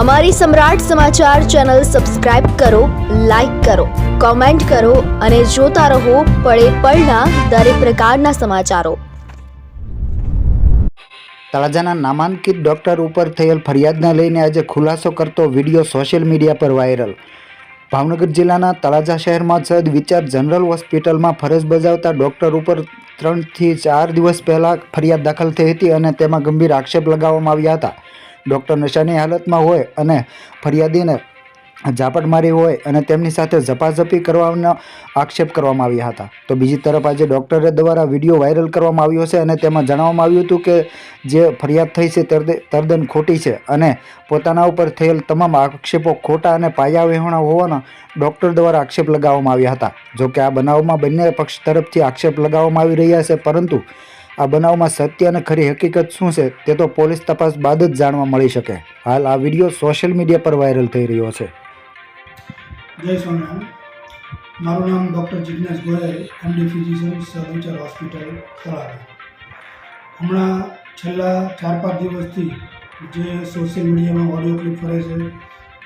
અમારી સમ્રાટ સમાચાર channel subscribe કરો, લાઇક કરો, કોમેન્ટ કરો અને જોતા રહો પળે પળના દરેક પ્રકારના સમાચારો. તળાજાના નામાંકિત ડોક્ટર ઉપર થયેલ ફરિયાદને લઈને આજે ખુલાસો કરતો વીડિયો સોશિયલ મીડિયા પર વાયરલ. ભાવનગર જિલ્લાના તળાજા શહેરમાં સદ વિચાર જનરલ હોસ્પિટલમાં ફરજ બજાવતા ડોક્ટર ઉપર ત્રણથી ચાર દિવસ પહેલાં ફરિયાદ દાખલ થઈ હતી અને તેમાં ગંભીર આક્ષેપ લગાવવામાં આવ્યા હતા. ડૉક્ટર નશાની હાલતમાં હોય અને ફરિયાદીને ઝાપટ મારી હોય અને તેમની સાથે ઝપાઝપી કરવાનો આક્ષેપ કરવામાં આવ્યા હતા. તો બીજી તરફ આજે ડૉક્ટરે દ્વારા વીડિયો વાયરલ કરવામાં આવ્યો છે અને તેમાં જણાવવામાં આવ્યું હતું કે જે ફરિયાદ થઈ છે તદ્દન ખોટી છે અને પોતાના ઉપર થયેલ તમામ આક્ષેપો ખોટા અને પાયા વિહોણા હોવાના ડૉક્ટર દ્વારા આક્ષેપ લગાવવામાં આવ્યા હતા. જોકે આ બનાવમાં બંને પક્ષ તરફથી આક્ષેપ લગાવવામાં આવી રહ્યા છે, પરંતુ આ બનાવમાં સત્ય અને ખરી હકીકત શું છે તે તો પોલીસ તપાસ બાદ જ જાણવા મળી શકે. હાલ આ વીડિયો સોશિયલ મીડિયા પર વાયરલ થઈ રહ્યો છે. જય સ્વામિનારાયણ. મારું નામ doctor Jignesh Goyal MD physician સર્વિચર hospital Talaja હમણાં છેલ્લા ચાર પાંચ દિવસથી જે સોશિયલ મીડિયામાં ઓડિયો ક્લિપ ફરે છે,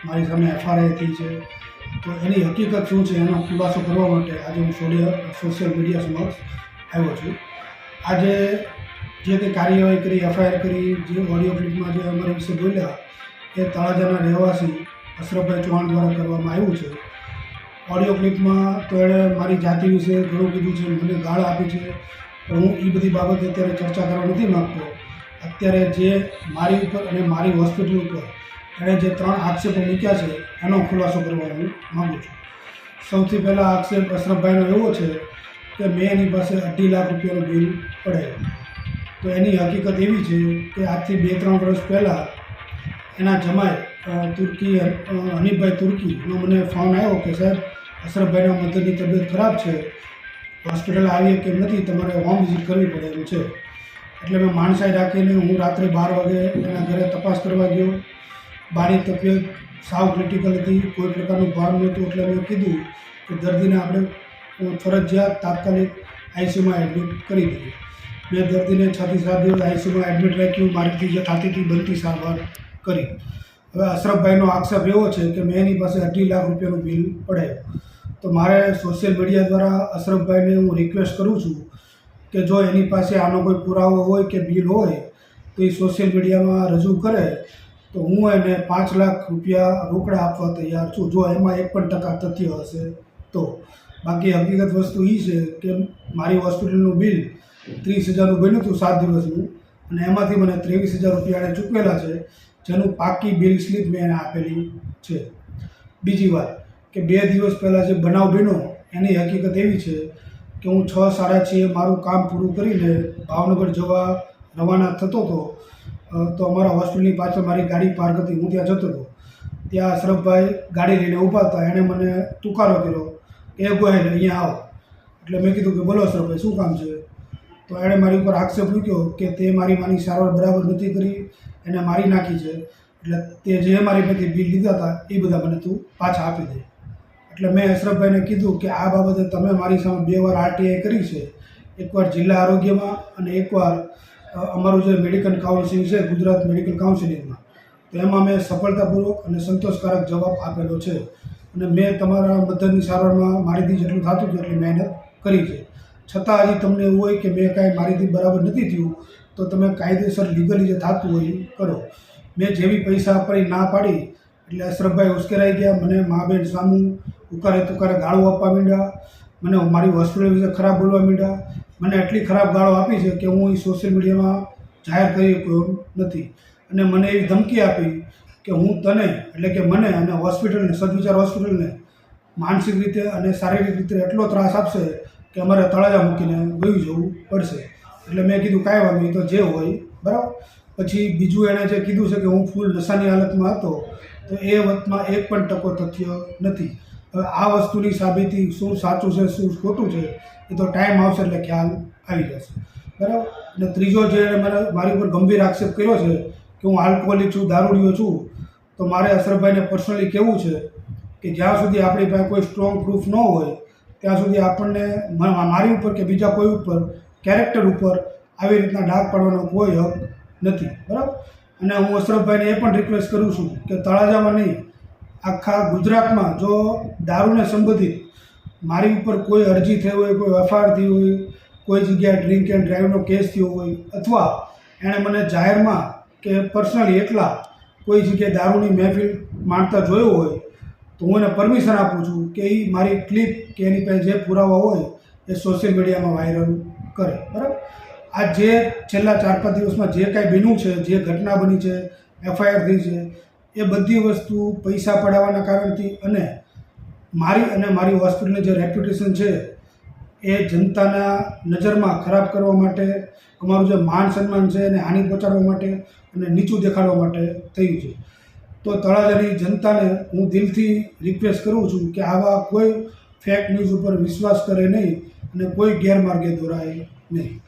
મારી સામે એફઆરઆઈ થઈ છે, તો એની હકીકત શું છે એનો ખુલાસો કરવા માટે આજે હું સોશિયલ મીડિયા સમક્ષ આવ્યો છું. આજે જે તે કાર્યવાહી કરી, એફઆઈઆર કરી, જે ઓડિયો ક્લિપમાં જે અમારા વિશે બોલ્યા, એ તળાજાના રહેવાસી અશરફભાઈ ચૌહાણ દ્વારા કરવામાં આવ્યું છે. ઓડિયો ક્લિપમાં તો એણે મારી જાતિ વિશે ઘણું કીધું છે, મને ગાળ આપી છે, પણ હું એ બધી બાબતે અત્યારે ચર્ચા કરવા નથી માગતો. અત્યારે જે મારી ઉપર અને મારી હોસ્પિટલ ઉપર એણે જે ત્રણ આક્ષેપો મૂક્યા છે, એનો ખુલાસો કરવા હું માગું છું. સૌથી પહેલાં આક્ષેપ અશરફભાઈનો એવો છે કે મેં એની પાસે અઢી લાખ રૂપિયાનું બિલ પડેલું તો એની હકીકત એવી છે કે આજથી બે ત્રણ વર્ષ પહેલાં એના જમાય તુર્કી હનીફભાઈ તુર્કીનો મને ફોન આવ્યો કે સાહેબ, અશરફભાઈના મધરની તબિયત ખરાબ છે, હોસ્પિટલ આવીએ કેમ નથી, તમારે હોમ વિઝિટ કરવી પડે એમ છે. એટલે મેં માણસાઈ રાખીને હું રાત્રે બાર વાગે એના ઘરે તપાસ કરવા ગયો. બારી તબિયત સાવ ક્રિટિકલ હતી, કોઈ પ્રકારનું ભાન નહોતું, એટલે મેં કીધું કે દર્દીને આપણે ફરજિયાત તાત્કાલિક આઈસીયુમાં એડમિટ કરી દઈએ મેં દર્દીને છથી સાત દિવસ આઈસીયુમાં એડમિટ રાખ્યું મારીથી જે થતી હતી બનતી સારવાર કરી. હવે અશરફભાઈનો આક્ષેપ એવો છે કે મેં એની પાસે અઢી લાખ રૂપિયાનું બિલ પડાયું. તો મારે સોશિયલ મીડિયા દ્વારા અશરફભાઈને હું રિક્વેસ્ટ કરું છું કે જો એની પાસે આનો કોઈ પુરાવો હોય કે બિલ હોય, તો એ સોશિયલ મીડિયામાં રજૂ કરે, તો હું એને પાંચ લાખ રૂપિયા રોકડા આપવા તૈયાર છું. જો એમાં એક પણ ટકા તથ્ય હશે તો. બાકી હકીકત વસ્તુ એ છે કે મારી હોસ્પિટલનું બિલ ત્રીસ હજારનું બન્યું હતું સાત દિવસનું અને એમાંથી મને ત્રેવીસ હજાર રૂપિયા એણે ચૂકવેલા છે, જેનું પાકી બિલ સ્લીપ મેં એને આપેલી છે. બીજી વાત કે બે દિવસ પહેલાં જે બનાવ બન્યો, એની હકીકત એવી છે કે હું છ, સાડા છએ મારું કામ પૂરું કરીને ભાવનગર જવા રવાના થતો હતો તો અમારા હોસ્પિટલની પાછળ મારી ગાડી પાર્ક હતી, હું ત્યાં જતો હતો. ત્યાં અશરફભાઈ ગાડી લઈને ઊભા હતા, એણે મને તુકારો કર્યો. કે ગોહેલ અહીંયા આવો. એટલે મેં કીધું કે બોલો અશરફભાઈ શું કામ છે? તો એણે મારી ઉપર આક્ષેપ મૂક્યો કે તે મારી માની સારવાર બરાબર નથી કરી, એને મારી નાખી છે. એટલે તે જે મારી પાસેથી બિલ લીધા હતા, એ બધા મને તું પાછા આપી દે. એટલે મેં અશરફભાઈને કીધું કે આ બાબતે તમે મારી સામે બે વાર આરટીઆઈ કરી છે. એકવાર જિલ્લા આરોગ્યમાં અને એકવાર અમારું જે મેડિકલ કાઉન્સિલિંગ છે, ગુજરાત મેડિકલ કાઉન્સિલિંગમાં. તો એમાં મેં સફળતાપૂર્વક અને સંતોષકારક જવાબ આપેલો છે. અને મેં તમારા બધાની સારવારમાં મારીથી જેટલું થતું હતું એટલી મહેનત કરી છે. છતાં હજી તમને એવું હોય કે મેં કાંઈ મારીથી બરાબર નથી થયું, તો તમે કાયદેસર લીગલી જે થતું હોય કરો. મેં જેવી પૈસા આપવાની ના પાડી, એટલે અશરફભાઈ ઉશ્કેરાઈ ગયા, મને મા બેન સામું ઉકારે તુકારે ગાળો આપવા માંડ્યા, મને મારી હોસ્પિટલ વિશે ખરાબ બોલવા માંડ્યા, મને એટલી ખરાબ ગાળો આપી છે કે હું એ સોશિયલ મીડિયામાં જાહેર કરી નથી. અને મને એવી ધમકી આપી કે હું તને, એટલે કે મને અને હોસ્પિટલને, સદવિચાર હોસ્પિટલને માનસિક રીતે અને શારીરિક રીતે એટલો ત્રાસ આપશે કે અમારે તળાજા મૂકીને વયું જવું પડશે. એટલે મેં કીધું, કાંઈ વાંધો તો જે હોય. બરાબર? પછી બીજું એણે જે કીધું છે કે હું ફૂલ નશાની હાલતમાં હતો, તો એ વતમાં એક પણ ટકો તથ્ય નથી. હવે આ વસ્તુની સાબિતી શું સાચું છે, શું ખોટું છે, એ તો ટાઈમ આવશે એટલે ખ્યાલ આવી જશે. બરાબર? અને ત્રીજો જે મને મારી ઉપર ગંભીર આક્ષેપ કર્યો છે કે હું આલ્કોહોલિક છું, દારૂડિયો છું તો મારે અશરફભાઈને પર્સનલી કહેવું છે કે જ્યાં સુધી આપણી પાસે કોઈ સ્ટ્રોંગ પ્રૂફ ન હોય, ત્યાં સુધી આપણને મારી ઉપર કે બીજા કોઈ ઉપર કેરેક્ટર ઉપર આવી રીતના ડાઘ પાડવાનો કોઈ હક નથી, બરાબર? અને હું અશરફભાઈને એ પણ રિક્વેસ્ટ કરું છું કે તળાજામાં નહીં, આખા ગુજરાતમાં જો દારૂને સંબંધિત મારી ઉપર કોઈ અરજી થઈ હોય, કોઈ એફઆઈઆર થઈ હોય, કોઈ જગ્યાએ ડ્રિંક એન્ડ ડ્રાઈવનો કેસ થયો હોય, અથવા એણે મને જાહેરમાં કે પર્સનલી એકલા કોઈ જગ્યાએ દારૂની મહેફિલ માણતા જોયો હોય, તો હું એને પરમિશન આપું છું કે એ મારી ક્લિપ કે એની પાસે જે પુરાવા હોય, એ સોશિયલ મીડિયામાં વાયરલ કરે. બરાબર? આ જે છેલ્લા ચાર પાંચ દિવસમાં જે કાંઈ બન્યું છે, જે ઘટના બની છે, એફઆઈઆર થઈ છે, એ બધી વસ્તુ પૈસા પડાવવાના કારણથી અને મારી અને મારી હોસ્પિટલની જે રેપ્યુટેશન છે, એ જનતાના નજરમાં ખરાબ કરવા માટે, અમારું જે માન સન્માન છે એને હાનિ પહોંચાડવા માટે અને નીચું દેખાડવા માટે થયું છે. તો તળાજાની જનતાને હું દિલથી રિક્વેસ્ટ કરું છું કે આવા કોઈ ફેક ન્યૂઝ ઉપર વિશ્વાસ કરે નહીં અને કોઈ ગેરમાર્ગે દોરાય નહીં.